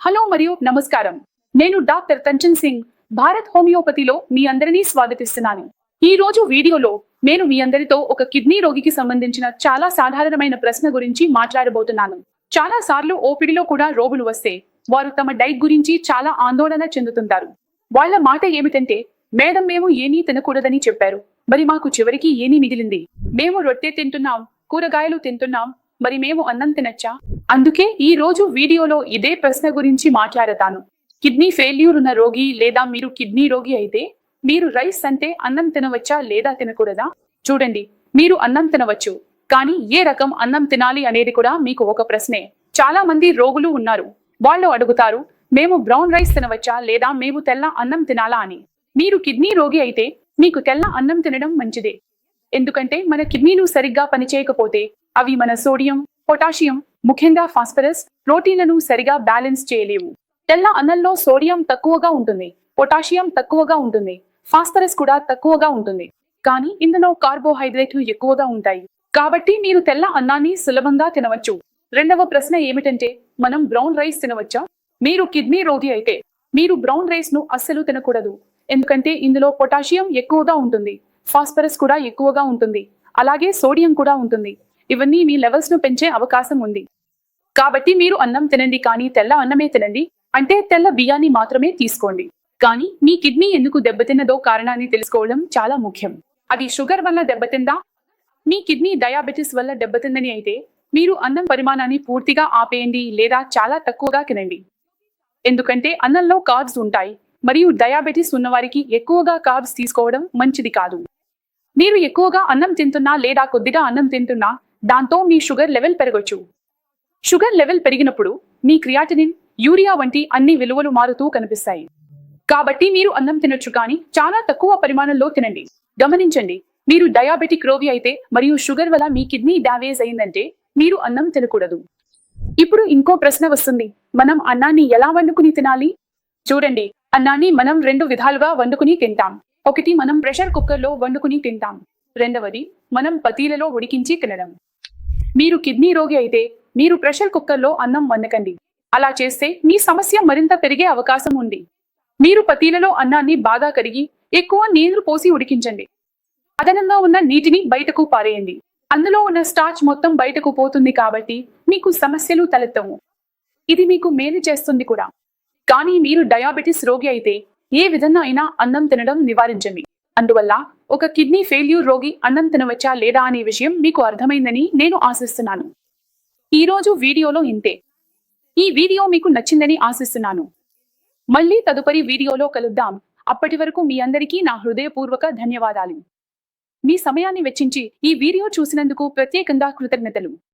Hello మరియు నమస్కారం. నేను డాక్టర్ కంచన్ సింగ్ భారత్ హోమియోపతిలో మీ అందరినీ స్వాగతిస్తున్నాను. ఈ రోజు వీడియోలో నేను మీ అందరితో ఒక కిడ్నీ రోగికి సంబంధించిన చాలా సాధారణమైన ప్రశ్న గురించి మాట్లాడబోతున్నాను. చాలా సార్లు ఓపిడిలో కూడా రోగులు వస్తే వారు తమ డైట్ గురించి చాలా ఆందోళన చెందుతుంటారు. వాళ్ళ మాట ఏమిటంటే మేడం మేము ఏమీ తినకూడదని చెప్పారు. మరి మాకు చివరికి ఏమీ మిగిలింది? మేము రొట్టె తింటున్నాం కూరగాయలు తింటున్నాం మరి మేము అన్నం తినచ్చా? అందుకే ఈ రోజు వీడియోలో ఇదే ప్రశ్న గురించి మాట్లాడతాను. కిడ్నీ ఫెయిల్యూర్ ఉన్న రోగి లేదా మీరు కిడ్నీ రోగి అయితే మీరు రైస్ అంటే అన్నం తినవచ్చా లేదా తినకూడదా? చూడండి మీరు అన్నం తినవచ్చు కానీ ఏ రకం అన్నం తినాలి అనేది కూడా మీకు ఒక ప్రశ్నే. చాలా మంది రోగులు ఉన్నారు. వాళ్ళు అడుగుతారు మేము బ్రౌన్ రైస్ తినవచ్చా లేదా మేము తెల్ల అన్నం తినాలా? అని. మీరు కిడ్నీ రోగి అయితే మీకు తెల్ల అన్నం తినడం మంచిదే. ఎందుకంటే మన కిడ్నీలు సరిగ్గా పనిచేయకపోతే అవి మన సోడియం పొటాషియం ముఖ్యంగా ఫాస్ఫరస్ ప్రోటీన్లను సరిగా బ్యాలెన్స్ చేయలేవు. తెల్ల అన్నంలో సోడియం తక్కువగా ఉంటుంది పొటాషియం తక్కువగా ఉంటుంది ఫాస్ఫరస్ కూడా తక్కువగా ఉంటుంది. కానీ ఇందులో కార్బోహైడ్రేట్లు ఎక్కువగా ఉంటాయి. కాబట్టి మీరు తెల్ల అన్నాన్ని సులభంగా తినవచ్చు. రెండవ ప్రశ్న ఏమిటంటే మనం బ్రౌన్ రైస్ తినవచ్చా? మీరు కిడ్నీ రోగి అయితే మీరు బ్రౌన్ రైస్ను అస్సలు తినకూడదు. ఎందుకంటే ఇందులో పొటాషియం ఎక్కువగా ఉంటుంది ఫాస్ఫరస్ కూడా ఎక్కువగా ఉంటుంది అలాగే సోడియం కూడా ఉంటుంది. ఇవన్నీ మీ లెవెల్స్ను పెంచే అవకాశం ఉంది. కాబట్టి మీరు అన్నం తినండి కానీ తెల్ల అన్నమే తినండి. అంటే తెల్ల బియ్యాన్ని మాత్రమే తీసుకోండి. కానీ మీ కిడ్నీ ఎందుకు దెబ్బతిన్నదో కారణాన్ని తెలుసుకోవడం చాలా ముఖ్యం. అది షుగర్ వల్ల దెబ్బతిందా? మీ కిడ్నీ డయాబెటిస్ వల్ల దెబ్బతిందని అయితే మీరు అన్నం పరిమాణాన్ని పూర్తిగా ఆపేయండి లేదా చాలా తక్కువగా తినండి. ఎందుకంటే అన్నంలో కార్బ్స్ ఉంటాయి. మరియు డయాబెటిస్ ఉన్నవారికి ఎక్కువగా కార్బ్స్ తీసుకోవడం మంచిది కాదు. మీరు ఎక్కువగా అన్నం తింటున్నా లేదా కొద్దిగా అన్నం తింటున్నా దాంతో మీ షుగర్ లెవెల్ పెరగొచ్చు. షుగర్ లెవెల్ పెరిగినప్పుడు మీ క్రియాటినిన్ యూరియా వంటి అన్ని విలువలు మారుతూ కనిపిస్తాయి. కాబట్టి మీరు అన్నం తినొచ్చు కానీ చాలా తక్కువ పరిమాణంలో తినండి. గమనించండి మీరు డయాబెటిక్ రోగి అయితే మరియు షుగర్ వల్ల మీ కిడ్నీ డ్యామేజ్ అయిందంటే మీరు అన్నం తినకూడదు. ఇప్పుడు ఇంకో ప్రశ్న వస్తుంది మనం అన్నాన్ని ఎలా వండుకుని తినాలి? చూడండి అన్నాన్ని మనం రెండు విధాలుగా వండుకుని తింటాం. ఒకటి మనం ప్రెషర్ కుక్కర్లో వండుకుని తింటాం. రెండవది మనం పతీలలో ఉడికించి తినడం. మీరు కిడ్నీ రోగి అయితే మీరు ప్రెషర్ కుక్కర్లో అన్నం వండకండి. అలా చేస్తే మీ సమస్య మరింత పెరిగే అవకాశం ఉంది. మీరు పతీలలో అన్నాన్ని బాగా కడిగి ఎక్కువ నీరు పోసి ఉడికించండి. అదనంగా ఉన్న నీటిని బయటకు పారేయండి. అందులో ఉన్న స్టార్చ్ మొత్తం బయటకు పోతుంది కాబట్టి మీకు సమస్యలు తలెత్తవు. ఇది మీకు మేలు చేస్తుంది కూడా. కానీ మీరు డయాబెటిస్ రోగి అయితే ఏ విధంగా అయినా అన్నం తినడం నివారించండి. అందువల్ల ఒక కిడ్నీ ఫెయిల్యూర్ రోగి అన్నం తినవచ్చా లేదా అనే విషయం మీకు అర్థమైందని నేను ఆశిస్తున్నాను. ఈ రోజు వీడియోలో ఇంతే. ఈ వీడియో మీకు నచ్చిందని ఆశిస్తున్నాను. మళ్ళీ తదుపరి వీడియోలో కలుద్దాం. అప్పటి వరకు మీ అందరికీ నా హృదయపూర్వక ధన్యవాదాలు. మీ సమయాన్ని వెచ్చించి ఈ వీడియో చూసినందుకు ప్రత్యేకంగా కృతజ్ఞతలు.